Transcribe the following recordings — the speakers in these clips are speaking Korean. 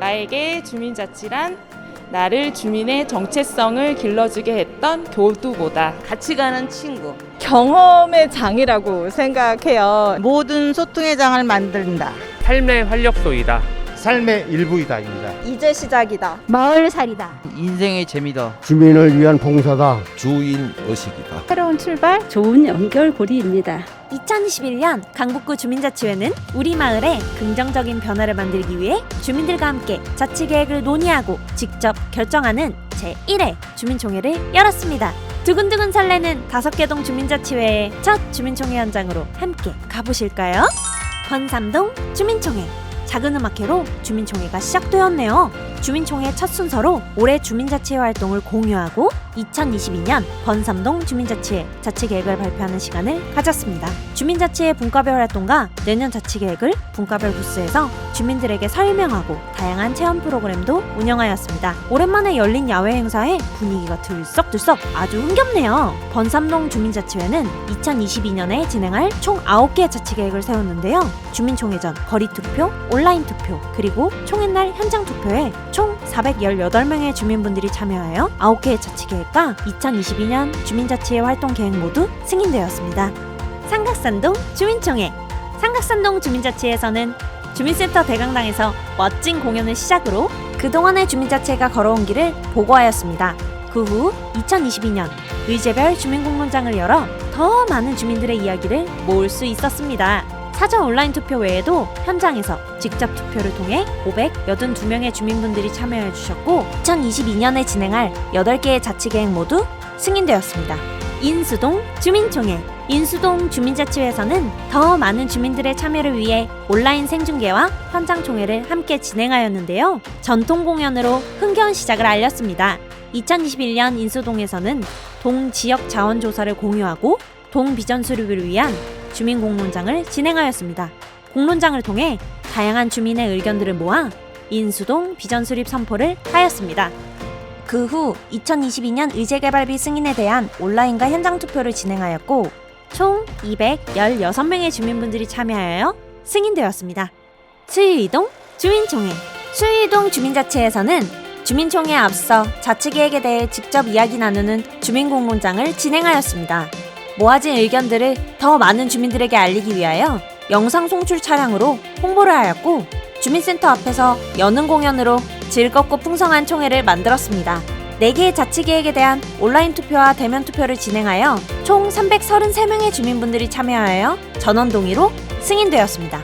나에게 주민자치란 나를 주민의 정체성을 길러주게 했던 교두보다 같이 가는 친구. 경험의 장이라고 생각해요. 모든 소통의 장을 만든다. 삶의 활력소이다. 삶의 일부이다입니다. 이제 시작이다. 마을살이다. 인생의 재미다. 주민을 위한 봉사다. 주인 의식이다. 새로운 출발. 좋은 연결고리입니다. 2021년 강북구 주민자치회는 우리 마을에 긍정적인 변화를 만들기 위해 주민들과 함께 자치계획을 논의하고 직접 결정하는 제1회 주민총회를 열었습니다. 두근두근 설레는 다섯 개동 주민자치회의 첫 주민총회 현장으로 함께 가보실까요? 권삼동 주민총회 작은 음악회로 주민총회가 시작되었네요. 주민총회 첫 순서로 올해 주민자치회 활동을 공유하고 2022년 번삼동 주민자치회 자치계획을 발표하는 시간을 가졌습니다. 주민자치회 분과별 활동과 내년 자치계획을 분과별 부스에서 주민들에게 설명하고 다양한 체험 프로그램도 운영하였습니다. 오랜만에 열린 야외 행사에 분위기가 들썩들썩 아주 흥겹네요. 번삼동 주민자치회는 2022년에 진행할 총 9개의 자치계획을 세웠는데요. 주민총회 전 거리 투표, 온라인 투표, 그리고 총회 날 현장 투표에 총 418명의 주민분들이 참여하여 9개의 자치계획과 2022년 주민자치회 활동 계획 모두 승인되었습니다. 삼각산동 주민총회 삼각산동 주민자치회에서는 주민센터 대강당에서 멋진 공연을 시작으로 그동안의 주민자치회가 걸어온 길을 보고하였습니다. 그 후 2022년 의제별 주민공론장을 열어 더 많은 주민들의 이야기를 모을 수 있었습니다. 사전 온라인 투표 외에도 현장에서 직접 투표를 통해 582명의 주민분들이 참여해 주셨고 2022년에 진행할 8개의 자치계획 모두 승인되었습니다. 인수동 주민총회 인수동 주민자치회에서는 더 많은 주민들의 참여를 위해 온라인 생중계와 현장 총회를 함께 진행하였는데요. 전통 공연으로 흥겨운 시작을 알렸습니다. 2021년 인수동에서는 동 지역 자원 조사를 공유하고 동 비전 수립을 위한 주민 공론장을 진행하였습니다. 공론장을 통해 다양한 주민의 의견들을 모아 인수동 비전 수립 선포를 하였습니다. 그 후 2022년 의제개발비 승인에 대한 온라인과 현장 투표를 진행하였고 총 216명의 주민분들이 참여하여 승인되었습니다. 수유이동 주민총회 수유이동 주민자치회에서는 주민총회에 앞서 자치계획에 대해 직접 이야기 나누는 주민공론장을 진행하였습니다. 모아진 의견들을 더 많은 주민들에게 알리기 위하여 영상 송출 차량으로 홍보를 하였고 주민센터 앞에서 여는 공연으로 즐겁고 풍성한 총회를 만들었습니다. 4개의 자치계획에 대한 온라인 투표와 대면 투표를 진행하여 총 333명의 주민분들이 참여하여 전원 동의로 승인되었습니다.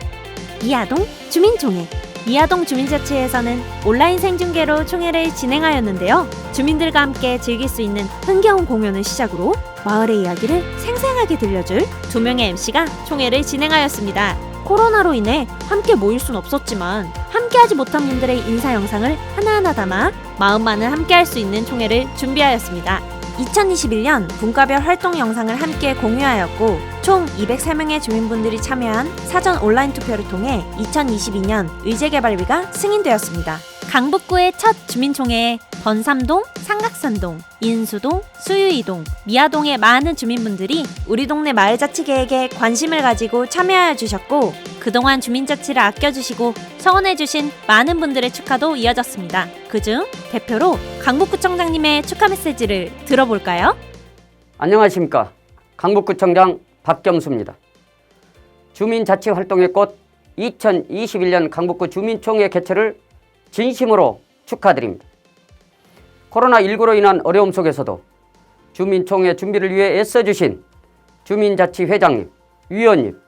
이하동 주민총회 이하동 주민자치회에서는 온라인 생중계로 총회를 진행하였는데요. 주민들과 함께 즐길 수 있는 흥겨운 공연을 시작으로 마을의 이야기를 생생하게 들려줄 두 명의 MC가 총회를 진행하였습니다. 코로나로 인해 함께 모일 순 없었지만 함께하지 못한 분들의 인사 영상을 하나하나 담아 마음만은 함께할 수 있는 총회를 준비하였습니다. 2021년 분과별 활동 영상을 함께 공유하였고 총 203명의 주민분들이 참여한 사전 온라인 투표를 통해 2022년 의제개발비가 승인되었습니다. 강북구의 첫 주민총회에 번삼동, 삼각산동, 인수동, 수유이동, 미아동의 많은 주민분들이 우리 동네 마을자치 계획에 관심을 가지고 참여하여 주셨고 그동안 주민자치를 아껴주시고 성원해주신 많은 분들의 축하도 이어졌습니다. 그중 대표로 강북구청장님의 축하 메시지를 들어볼까요? 안녕하십니까. 강북구청장 박경수입니다. 주민자치 활동의 꽃 2021년 강북구 주민총회 개최를 진심으로 축하드립니다. 코로나19로 인한 어려움 속에서도 주민총회 준비를 위해 애써주신 주민자치회장님, 위원님,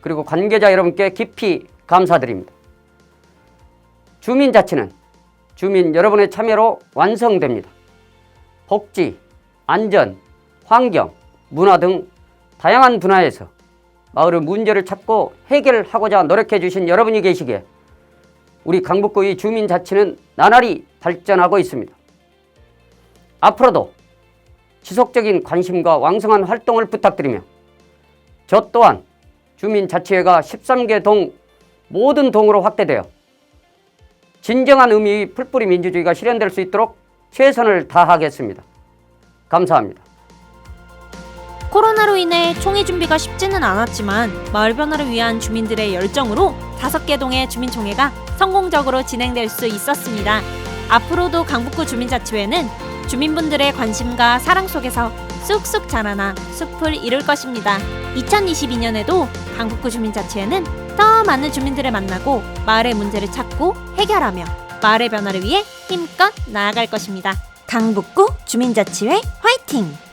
그리고 관계자 여러분께 깊이 감사드립니다. 주민자치는 주민 여러분의 참여로 완성됩니다. 복지, 안전, 환경, 문화 등 다양한 분야에서 마을의 문제를 찾고 해결하고자 노력해 주신 여러분이 계시기에 우리 강북구의 주민 자치는 나날이 발전하고 있습니다. 앞으로도 지속적인 관심과 왕성한 활동을 부탁드리며 저 또한 주민 자치회가 13개 동 모든 동으로 확대되어 진정한 의미의 풀뿌리 민주주의가 실현될 수 있도록 최선을 다하겠습니다. 감사합니다. 코로나로 인해 총회 준비가 쉽지는 않았지만 마을 변화를 위한 주민들의 열정으로 다섯 개 동의 주민총회가 성공적으로 진행될 수 있었습니다. 앞으로도 강북구 주민자치회는 주민분들의 관심과 사랑 속에서 쑥쑥 자라나 숲을 이룰 것입니다. 2022년에도 강북구 주민자치회는 더 많은 주민들을 만나고 마을의 문제를 찾고 해결하며 마을의 변화를 위해 힘껏 나아갈 것입니다. 강북구 주민자치회 화이팅!